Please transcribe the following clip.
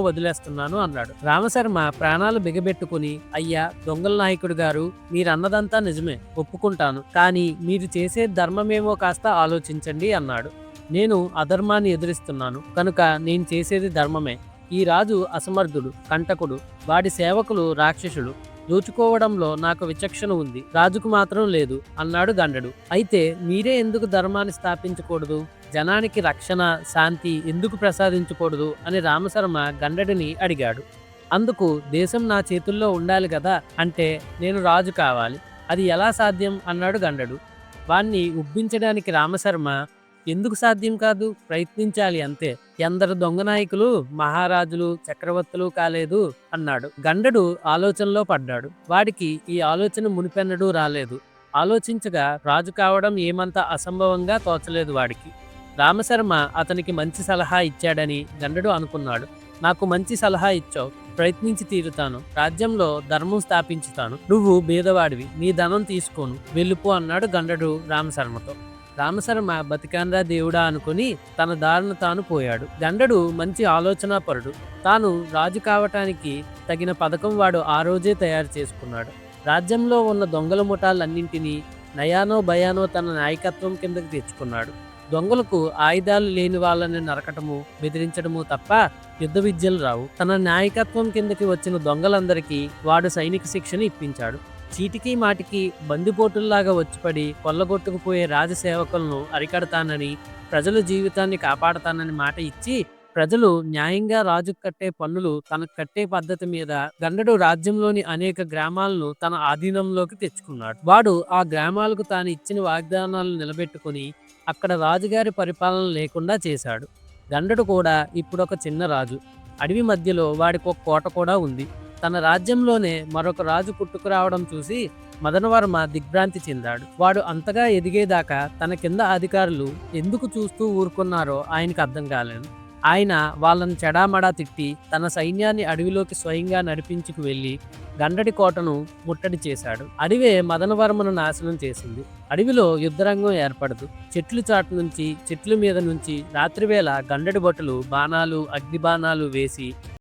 వదిలేస్తున్నాను అన్నాడు. రామశర్మ ప్రాణాలు బిగబెట్టుకుని అయ్యా దొంగల నాయకుడు గారు మీరన్నదంతా నిజమే ఒప్పుకుంటాను కానీ మీరు చేసే ధర్మమేమో కాస్త ఆలోచించండి అన్నాడు. నేను అధర్మాన్ని ఎదురిస్తున్నాను కనుక నేను చేసేది ధర్మమే. ఈ రాజు అసమర్థుడు కంటకుడు వాడి సేవకులు రాక్షసులు దోచుకోవడంలో నాకు విచక్షణ ఉంది రాజుకు మాత్రం లేదు అన్నాడు గండడు. అయితే మీరే ఎందుకు ధర్మాన్ని స్థాపించకూడదు? జనానికి రక్షణ శాంతి ఎందుకు ప్రసాదించకూడదు అని రామశర్మ గండడిని అడిగాడు. అందుకు దేశం నా చేతుల్లో ఉండాలి కదా అంటే నేను రాజు కావాలి. అది ఎలా సాధ్యం? అన్నాడు గండడు. వాణ్ణి ఉబ్బించడానికి రామశర్మ ఎందుకు సాధ్యం కాదు? ప్రయత్నించాలి అంతే. ఎందరు దొంగ నాయకులు మహారాజులు చక్రవర్తులు కాలేదు అన్నాడు. గండడు ఆలోచనలో పడ్డాడు. వాడికి ఈ ఆలోచన మునిపెన్నడూ రాలేదు. ఆలోచించగా రాజు కావడం ఏమంత అసంభవంగా తోచలేదు వాడికి. రామశర్మ అతనికి మంచి సలహా ఇచ్చాడని గండడు అనుకున్నాడు. నాకు మంచి సలహా ఇచ్చావు. ప్రయత్నించి తీరుతాను. రాజ్యంలో ధర్మం స్థాపించుతాను. నువ్వు బీదవాడివి నీ ధనం తీసుకోను. వెళ్ళిపో అన్నాడు గండడు రామశర్మతో. రామశర్మ బతికాంద్రా దేవుడా అనుకుని తన దారిన తాను పోయాడు. గండడు మంచి ఆలోచనాపరుడు తాను రాజు కావటానికి తగిన పథకం వాడు ఆ రోజే తయారు చేసుకున్నాడు. రాజ్యంలో ఉన్న దొంగల ముఠాలన్నింటినీ నయానో భయానో తన నాయకత్వం కిందకు తెచ్చుకున్నాడు. దొంగలకు ఆయుధాలు లేని వాళ్ళని నరకటము బెదిరించడము తప్ప యుద్ధ విద్యలు రావు. తన నాయకత్వం కిందకి వచ్చిన దొంగలందరికీ వాడు సైనిక శిక్షణ ఇప్పించాడు. చీటికి మాటికి బందిపోటుల్లాగా వచ్చిపడి కొల్లగొట్టుకుపోయే రాజసేవకులను అరికడతానని ప్రజల జీవితాన్ని కాపాడతానని మాట ఇచ్చి ప్రజలు న్యాయంగా రాజుకు కట్టే పన్నులు తనకు కట్టే పద్ధతి మీద గండడు రాజ్యంలోని అనేక గ్రామాలను తన ఆధీనంలోకి తెచ్చుకున్నాడు. వాడు ఆ గ్రామాలకు తాను ఇచ్చిన వాగ్దానాలను నిలబెట్టుకుని అక్కడ రాజుగారి పరిపాలన లేకుండా చేశాడు. గండడు కూడా ఇప్పుడు ఒక చిన్న రాజు. అడవి మధ్యలో వాడికి ఒక కోట కూడా ఉంది. తన రాజ్యంలోనే మరొక రాజు పుట్టుకురావడం చూసి మదనవర్మ దిగ్భ్రాంతి చెందాడు. వాడు అంతగా ఎదిగేదాకా తన కింద అధికారులు ఎందుకు చూస్తూ ఊరుకున్నారో ఆయనకు అర్థం కాలేదు. ఆయన వాళ్ళను చెడామడా తిట్టి తన సైన్యాన్ని అడవిలోకి స్వయంగా నడిపించుకు వెళ్ళి గండడి కోటను ముట్టడి చేశాడు. అడవే మదనవర్మను నాశనం చేసింది. అడవిలో యుద్ధరంగం ఏర్పడదు. చెట్లు చాటు నుంచి చెట్ల మీద నుంచి రాత్రివేళ గండడి బొట్టలు బాణాలు అగ్ని బాణాలు వేసి